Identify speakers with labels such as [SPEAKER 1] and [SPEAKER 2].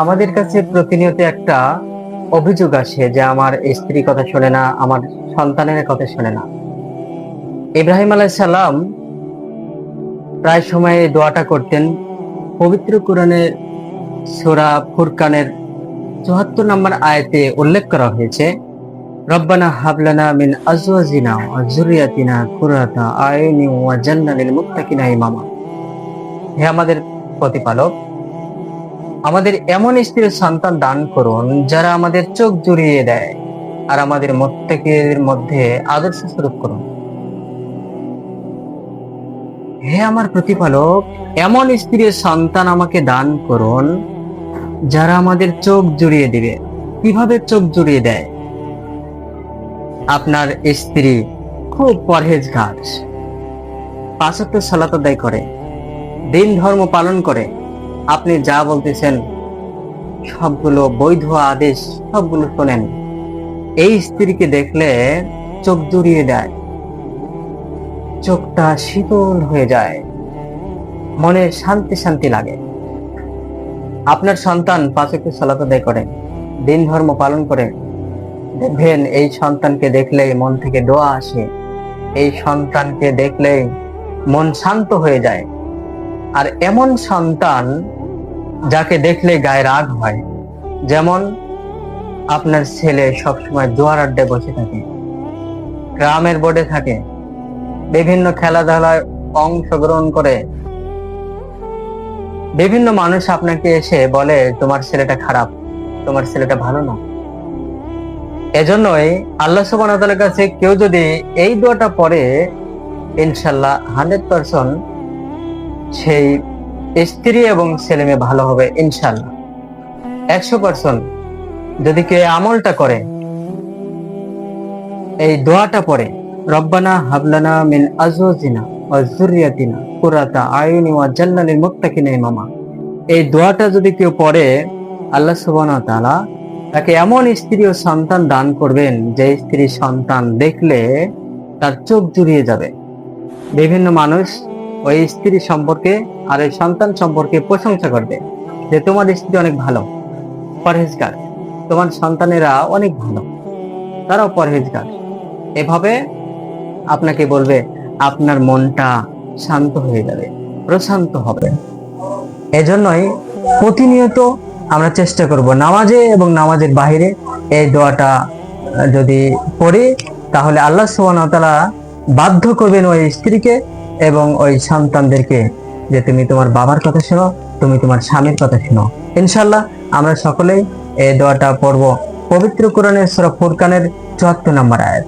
[SPEAKER 1] আমাদের কাছে প্রতিনিয়ত একটা অভিযোগ আসে যে আমার স্ত্রী কথা শোনে না, আমার সন্তানের কথা শোনে না। ইব্রাহিম আলাইসাল্লাম প্রায় সময় দোয়াটা করতেন, পবিত্র কোরআনের সূরা ফুরকানের চুয়াত্তর নম্বর আয়তে উল্লেখ করা হয়েছে, রব্বানা হাবলানা মিন আজওয়াজিনা ওয়া যুররিয়াতিনা কুররাতা আয়ুনি ওয়া জান্না লিল মুত্তাকিনা ইমামা। হে আমাদের প্রতিপালক আমাদের এমন স্ত্রীর সন্তান দান করুন, যারা আমাদের চোখ জুড়িয়ে দেয় আর আমাদের প্রত্যেকের মধ্যে আদর্শ স্বরূপ করুন। হে আমার প্রতিপালক, এমন স্ত্রীর সন্তান আমাকে দান করুন, যারা আমাদের চোখ জুড়িয়ে দিবে। কীভাবে চোখ জুড়িয়ে দেয়? আপনার স্ত্রী খুব পরহেজগার। পাঁচাত্তর সালাত আদায় করে, দিন ধর্ম পালন করে। আপনি যা বলতেছেন, সবগুলো বৈধ আদেশ, সবগুলো শোনেন। এই স্ত্রীকে দেখলে চোখ জুড়িয়ে দেয় চোখটা শীতল হয়ে যায়, মনে শান্তি শান্তি লাগে। আপনার সন্তান পাঁচকে সালাত আদায় করে দিন ধর্ম পালন করে দেখবেন এই সন্তানকে দেখলেই মন থেকে দোয়া আসে, এই সন্তানকে দেখলেই মন শান্ত হয়ে যায়। আর এমন সন্তান যাকে দেখলে গায়ে রাগ হয়, যেমন আপনার ছেলে সবসময় জোয়ার আড্ডায় বসে থাকে, গ্রামের বোর্ডে থাকে, বিভিন্ন খেলাধুলায় অংশগ্রহণ করে। বিভিন্ন মানুষ আপনাকে এসে বলে, তোমার ছেলেটা খারাপ, তোমার ছেলেটা ভালো না। এজন্যই আল্লাহ সুবাহর কাছে কেউ যদি এই দোয়াটা পড়ে ইনশাল্লাহ হান্ড্রেড পার্সেন্ট সেই স্ত্রী এবং ছেলে মেয়ে ভালো হবে ইনশাল্লাহ একশো পার্সেন্ট যদি কেউ আমলটা করে, এই দোয়াটা পড়ে, রব্বানা হাবলানা মিন আজওয়াজিনা কুরাতা এই দোয়াটা যদি কেউ পড়ে, আল্লাহ সুবহানাহু তাকে এমন স্ত্রী ও সন্তান দান করবেন, যে স্ত্রী সন্তান দেখলে তার চোখ জুড়িয়ে যাবে। বিভিন্ন মানুষ ওই স্ত্রী সম্পর্কে আর ওই সন্তান সম্পর্কে প্রশংসা করবে যে তোমার স্ত্রী অনেক ভালো, পরহেজগার। তোমার সন্তানেরা অনেক ভালো, তারাও পরহেজগার। এভাবে আপনাকে বলবে, আপনার মনটা শান্ত হয়ে যাবে, প্রশান্ত হবে। এজন্যই প্রতিনিয়ত আমরা চেষ্টা করব নামাজে এবং নামাজের বাইরে এই দোয়াটা যদি পড়ি, তাহলে আল্লাহ সুবহানাহু ওয়া তাআলা বাধ্য করবেন ওই স্ত্রীকে এবং ওই সন্তানদেরকে যে তুমি তোমার বাবার কথা শোনো, তুমি তোমার স্বামীর কথা শোনো। ইনশাল্লাহ আমরা সকলেই এই দোয়াটা পড়ব পবিত্র কোরআনের সরফ ফুরকানের চুয়াত্তর নম্বর আয়াত।